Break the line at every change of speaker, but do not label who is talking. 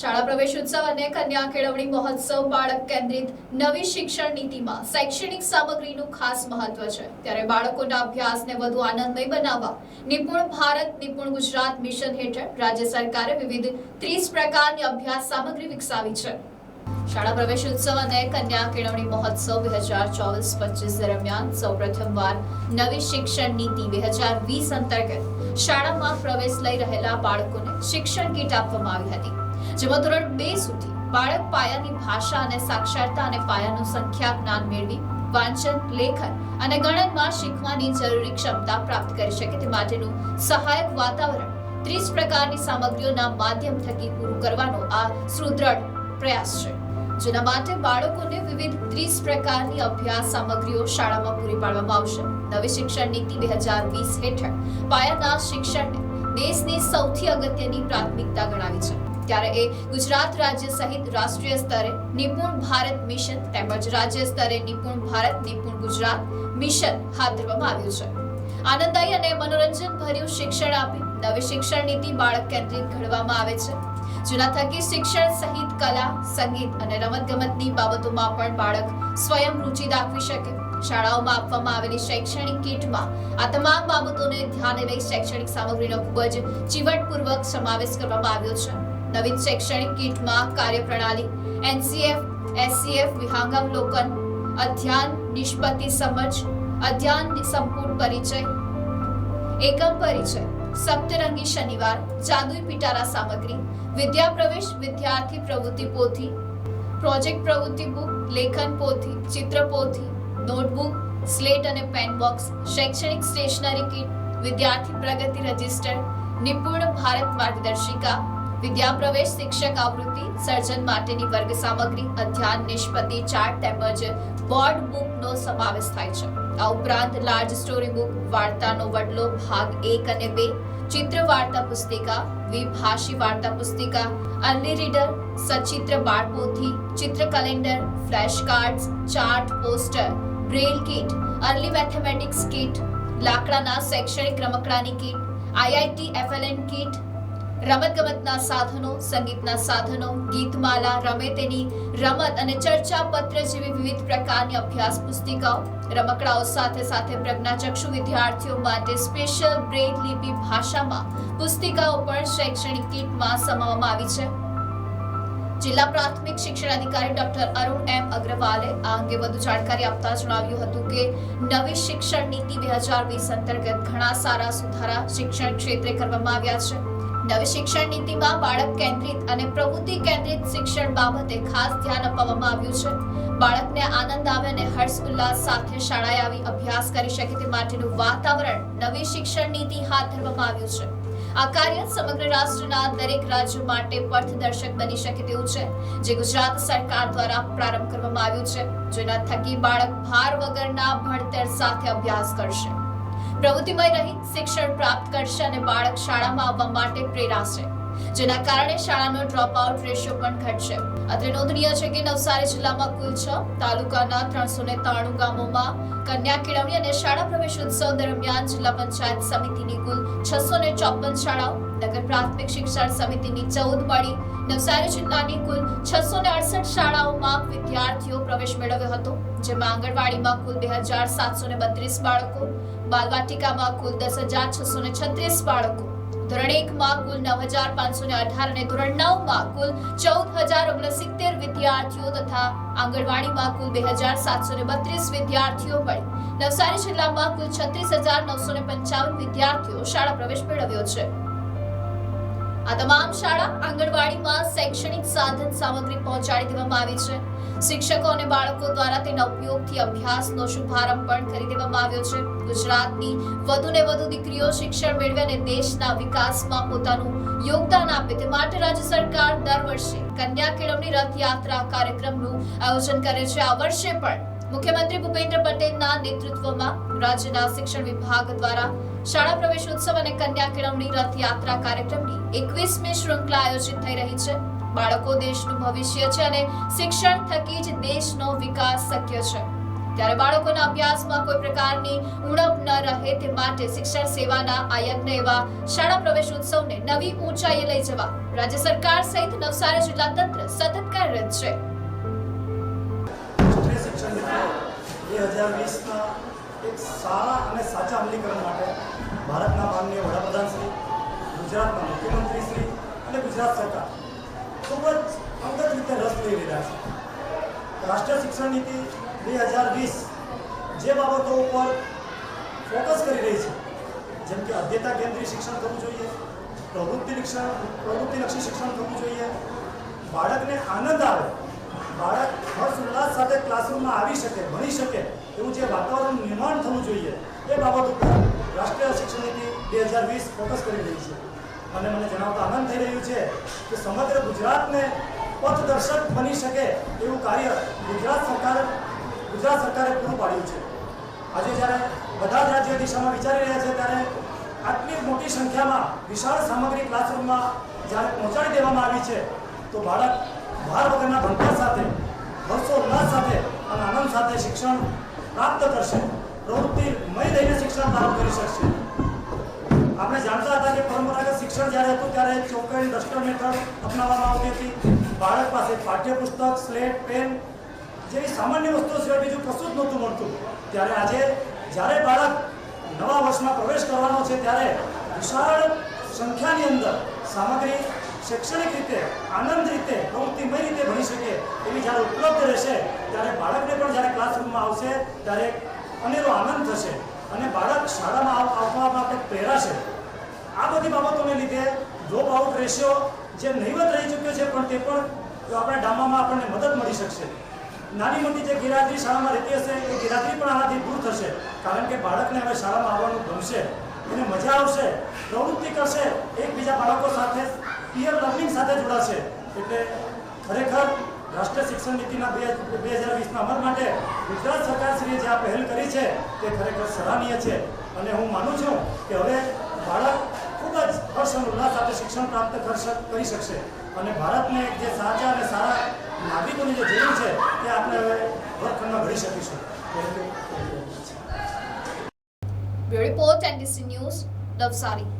શાળા પ્રવેશ ઉત્સવ અને કન્યા કેળવણી મહોત્સવ બાળક કેન્દ્રિત નવી શિક્ષણ નીતિમાં શૈક્ષણિક સામગ્રીનું ખાસ મહત્વ છે. ત્યારે બાળકોના અભ્યાસને વધુ આનંદમય બનાવવા નિપુણ ભારત, નિપુણ ગુજરાત મિશન હેઠળ રાજ્ય સરકારે વિવિધ ત્રીસ પ્રકારની અભ્યાસ સામગ્રી વિકસાવી છે. શાળા પ્રવેશ ઉત્સવ અને કન્યા કેળવણી મહોત્સવ બે હજાર ચોવીસ પચીસ દરમિયાન સૌ પ્રથમવાર નવી શિક્ષણ નીતિ બે હજાર વીસ અંતર્ગત શાળામાં પ્રવેશ લઈ રહેલા બાળકોને શિક્ષણ કીટ આપવામાં આવી હતી, જેમાં ધોરણ બે સુધી બાળક પાયાની ભાષા અને સાક્ષરતા અને પાયાનું સંખ્યા જ્ઞાન મેળવી, વાંચન, લેખન અને ગણનમાં શીખવાની જરૂરી ક્ષમતા પ્રાપ્ત કરી શકે તે માટેનું સહાયક વાતાવરણ ત્રીસ પ્રકારની સામગ્રીઓના માધ્યમ થકી પૂરું કરવાનો આ સુદૃઢ પ્રયાસ છે. જેના માટે બાળકોને વિવિધ ત્રીસ પ્રકારની અભ્યાસ સામગ્રીઓ શાળામાં પૂરી પાડવામાં આવશે. નવી શિક્ષણ નીતિ બે હજાર વીસ હેઠળ પાયાના શિક્ષણને દેશની સૌથી અગત્યની પ્રાથમિકતા ગણાવી છે. ત્યારે એ ગુજરાત રાજ્ય સહિત રાષ્ટ્રીય સ્તરે નિપુણ ભારત મિશન તેમજ રાજ્ય સ્તરે નિપુણ ભારત, નિપુણ ગુજરાત મિશન હાથ ધરવામાં આવ્યું છે. આનંદદાયી અને મનોરંજન ભર્યું શિક્ષણ આપી નવી શિક્ષણ નીતિ બાળક કેન્દ્રિત ઘડવામાં આવે છે. જેના થકી શિક્ષણ સહિત કલા, સંગીત અને રમતગમતની બાબતોમાં પણ બાળક સ્વયં રુચિ દાખવી શકે. શાળાઓમાં આપવામાં આવેલી શૈક્ષણિક કીટમાં આ તમામ બાબતોને ધ્યાને લઈ શૈક્ષણિક સામગ્રીનો ખૂબ જ ચીવટપૂર્વક સમાવેશ કરવામાં આવ્યો છે. નવીન શૈક્ષણિક કીટમાં કાર્યપ્રણાલી, એનસીએફ, એસસીએફ વિહંગાવલોકન અધ્યયન નિષ્પત્તિ સમજ અધ્યયન સંપૂર્ણ પરિચય, એકમ પરિચય, સપ્તરંગી શનિવાર જાદુઈ પિટારા સામગ્રી, વિદ્યા પ્રવેશ, વિદ્યાર્થી પ્રવૃત્તિ પોથી, પ્રોજેક્ટ પ્રવૃત્તિ બુક, લેખન પોથી, ચિત્ર પોથી નોટબુક સ્લેટ અને પેન બોક્સ શૈક્ષણિક સ્ટેશનરી કીટ વિદ્યાર્થી પ્રગતિ રજિસ્ટર નિપુણ ભારત માર્ગદર્શિકા વિદ્યા પ્રવેશ શિક્ષક આવૃત્તિ, સર્જન માટેની વર્ગ સામગ્રી, અધ્યાન, નિષ્પતિ, ચાર્ટ તેમજ બોર્ડ બુકનો સમાવેશ થાય છે. આ ઉપરાંત લાર્જ સ્ટોરી બુક વાર્તાનો વડલો ભાગ એક અને બે, ચિત્ર વાર્તા પુસ્તિકા, દ્વિભાષી વાર્તા પુસ્તિકા અર્લી રીડર સચિત્ર બાળપોથી, ચિત્ર calendar flash cards chart poster braille kit early mathematics kit લાકડાના શૈક્ષણિક રમકડાની કીટ આઈઆઈટી એફએલએન કીટ રમતગમતના સાધનો, સંગીતના સાધનો, ગીતમાલા, રમે તેની રમત અને ચર્ચા પત્ર જેવી વિવિધ પ્રકારની અભ્યાસ પુસ્તિકાઓ, રમકડાઓ સાથે સાથે પ્રજ્ઞાચક્ષુ વિદ્યાર્થીઓ માટે સ્પેશિયલ બ્રેલ લિપિ ભાષામાં પુસ્તિકાઓ પણ શૈક્ષણિક કીટમાં સમાવવામાં આવી છે. જિલ્લા પ્રાથમિક શિક્ષણ અધિકારી ડોક્ટર અરુણ એમ અગ્રવાલે આ અંગે વધુ જાણકારી આપતા જણાવ્યું હતું કે, નવી શિક્ષણ નીતિ બે હજાર વીસ અંતર્ગત ઘણા સારા સુધારા શિક્ષણ ક્ષેત્રે કરવામાં આવ્યા છે. નવી શિક્ષણ નીતિમાં બાળક કેન્દ્રિત અને પ્રવૃત્તિ કેન્દ્રિત શિક્ષણ બાબતે ખાસ ધ્યાન આપવામાં આવ્યું છે. બાળકને આનંદ આવે અને હર્ષ ઉલ્લાસ સાથે શાળાએ આવી અભ્યાસ કરી શકે તે માટેનું વાતાવરણ નવી શિક્ષણ નીતિ હાથ ધરવામાં આવ્યું છે. આ કાર્ય સમગ્ર રાષ્ટ્રના દરેક રાજ્ય માટે પથદર્શક બની શકે તેવું છે, જે ગુજરાત સરકાર દ્વારા પ્રારંભ કરવામાં આવ્યું છે, જેના થકી બાળક ભાર વગરના ભણતર સાથે અભ્યાસ કરશે. પ્રવૃત્તિમય રહી શિક્ષણ પ્રાપ્ત કરશે અને બાળક શાળામાં આવવા માટે પ્રેરાશે જેના કારણે શાળાનો ડ્રોપ આઉટ રેશિયો પણ ઘટશે. અત્રે નોંધનીય છે કે નવસારી જિલ્લામાં કુલ છ, તાલુકાના ત્રણસો ને ત્રાણું ગામોમાં કન્યા કેળવણી અને શાળા પ્રવેશ ઉત્સવ દરમિયાન જિલ્લા પંચાયત સમિતિની કુલ છસો ને ચોપન શાળાઓ, નગર પ્રાથમિક શિક્ષણ સમિતિની ચૌદ મળી, નવસારી જિલ્લાની કુલ છસો ને અડસઠ શાળાઓમાં વિદ્યાર્થીઓ પ્રવેશ મેળવ્યો હતો, જેમાં આંગણવાડીમાં કુલ બે હજાર સાતસો ને બત્રીસ બાળકો બાલવાટિકામાં કુલ દસ હજાર છસો ને છત્રીસ બાળકો. ધોરણ એકમાં કુલ નવ હજાર પાંચસો ને અઢાર અને ધોરણ નવમાં કુલ ચૌદ હજાર ઓગણસિત્તેર વિદ્યાર્થીઓ તથા આંગણવાડીમાં કુલ બે હજાર સાતસો ને બત્રીસ વિદ્યાર્થીઓ મળી નવસારી જિલ્લામાં કુલ છત્રીસ હજાર નવસો ને પંચાવન વિદ્યાર્થીઓ શાળા પ્રવેશ મેળવ્યો છે. આ તમામ શાળા આંગણવાડીમાં શૈક્ષણિક સાધન સામગ્રી પહોંચાડી દેવામાં આવી છે. શિક્ષકો અને બાળકો દ્વારા તેના ઉપયોગથી અભ્યાસનો શુભારંભ પણ કરી દેવામાં આવ્યો છે. ગુજરાતની વધુ ને વધુ દીકરીઓ શિક્ષણ મેળવે અને દેશના વિકાસમાં પોતાનું યોગદાન આપે તે માટે રાજ્ય સરકાર દર વર્ષે કન્યા કેળવણી રથયાત્રા કાર્યક્રમનું આયોજન કરે છે. આ વર્ષે પણ મુખ્યમંત્રી ભૂપેન્દ્ર પટેલના નેતૃત્વમાં રાજ્યના શિક્ષણ વિભાગ દ્વારા શાળા પ્રવેશ ઉત્સવ અને કન્યા કેળવણી રથયાત્રા કાર્યક્રમની એકવીસમી શૃંખલા આયોજિત થઈ રહી છે. બાળકો દેશનું ભવિષ્ય છે અને શિક્ષણ થકી જ દેશનો વિકાસ શક્ય છે. ત્યારે બાળકોના અભ્યાસમાં કોઈ પ્રકારની ઉણપ ન રહે તે માટે શિક્ષણ સેવાના આ યજ્ઞ એવા શાળા પ્રવેશ ઉત્સવને નવી ઊંચાઈએ લઈ જવા રાજ્ય સરકાર સહિત નવસારી જિલ્લા તંત્ર સતત કાર્યરત છે.
બે હજાર વીસના એક સારા અને સાચા અમલીકરણ માટે ભારતના માનનીય વડાપ્રધાન શ્રી, ગુજરાતના મુખ્યમંત્રી શ્રી અને ગુજરાત સરકાર ખૂબ જ અંગત રીતે રસ લઈ રહ્યા છે. રાષ્ટ્રીય શિક્ષણ નીતિ બે હજાર વીસ જે બાબતો ઉપર ફોકસ કરી રહી છે, જેમ કે અધ્યતા કેન્દ્રીય શિક્ષણ થવું જોઈએ, પ્રવૃત્તિ શિક્ષણ પ્રવૃત્તિલક્ષી શિક્ષણ થવું જોઈએ, બાળકને આનંદ આવે બાળક હર્ષ ઉલ્લાસ સાથે ક્લાસરૂમમાં આવી શકે, ભણી શકે એવું જે વાતાવરણ નિર્માણ થવું જોઈએ, એ બાબત ઉપર રાષ્ટ્રીય શિક્ષણ નીતિ બે હજાર વીસ ફોકસ કરી રહી છે. અને મને જણાવતા આનંદ થઈ રહ્યું છે કે સમગ્ર ગુજરાતને પથદર્શક બની શકે એવું કાર્ય ગુજરાત સરકાર, ગુજરાત સરકારે પૂરું પાડ્યું છે. આજે જ્યારે બધા જ રાજ્ય દિશામાં વિચારી રહ્યા છે, ત્યારે આટલી મોટી સંખ્યામાં વિશાળ સામગ્રી ક્લાસરૂમમાં જ્યારે પહોંચાડી દેવામાં આવી છે, તો બાળક ભાર વગરના ભંકાર સાથે હર્ષોલ્લાસ સાથે અને આનંદ સાથે શિક્ષણ પ્રાપ્ત કરશે. પ્રવૃત્તિમય લઈને શિક્ષણ પ્રાપ્ત કરી શકશે. આપણે જાણતા હતા કે પરંપરાગત શિક્ષણ જ્યારે હતું, ત્યારે ચોકડી દસ્ટર મેથડ અપનાવવામાં આવતી હતી. બાળક પાસે પાઠ્યપુસ્તક સ્લેટ પેન જેવી સામાન્ય વસ્તુઓ સિવાય બીજું કશું જ નહોતું મળતું. ત્યારે આજે, જ્યારે બાળક નવા વર્ષમાં પ્રવેશ કરવાનો છે, ત્યારે વિશાળ સંખ્યાની અંદર સામગ્રી શૈક્ષણિક રીતે, આનંદ રીતે પ્રવૃત્તિમય રીતે ભણી શકે એવી જ્યારે ઉપલબ્ધ રહેશે ત્યારે બાળકને પણ જ્યારે ક્લાસરૂમમાં આવશે, ત્યારે અનેરો આનંદ થશે અને બાળક શાળામાં આવવા માટે પ્રેરાશે. આ બધી બાબતોને લીધે ડ્રોપ આઉટ રેશિયો જે નહીવત રહી ચૂક્યો છે પણ તે પણ આપણા ડામામાં આપણને મદદ મળી શકશે. નાની મોટી જે ગિરાદરી શાળામાં રહેતી હશે, એ ગિરાદરી પણ આનાથી દૂર થશે, કારણ કે બાળકને હવે શાળામાં આવવાનું ગમશે. એને મજા આવશે, પ્રવૃત્તિ કરશે, એકબીજા બાળકો સાથે પિયર લર્નિંગ સાથે જોડાશે. એટલે ખરેખર રાષ્ટ્રીય શિક્ષણ નીતિના બે બે હજાર વીસના અમલ માટે ગુજરાત સરકારશ્રીએ જે આ પહેલ કરી છે, તે ખરેખર સરાહનીય છે. અને હું માનું છું કે હવે બાળક ખૂબ જ હર્ષ અને ઉલ્લાસ સાથે શિક્ષણ પ્રાપ્ત કરી શકશે. અને ભારતને જે સાચા અને સારા નાગરિકોની જે જરૂર છે, તે આપણે હવે વર્ગખંડમાં ઘડી શકીશું.
Report NDC news, Navsari.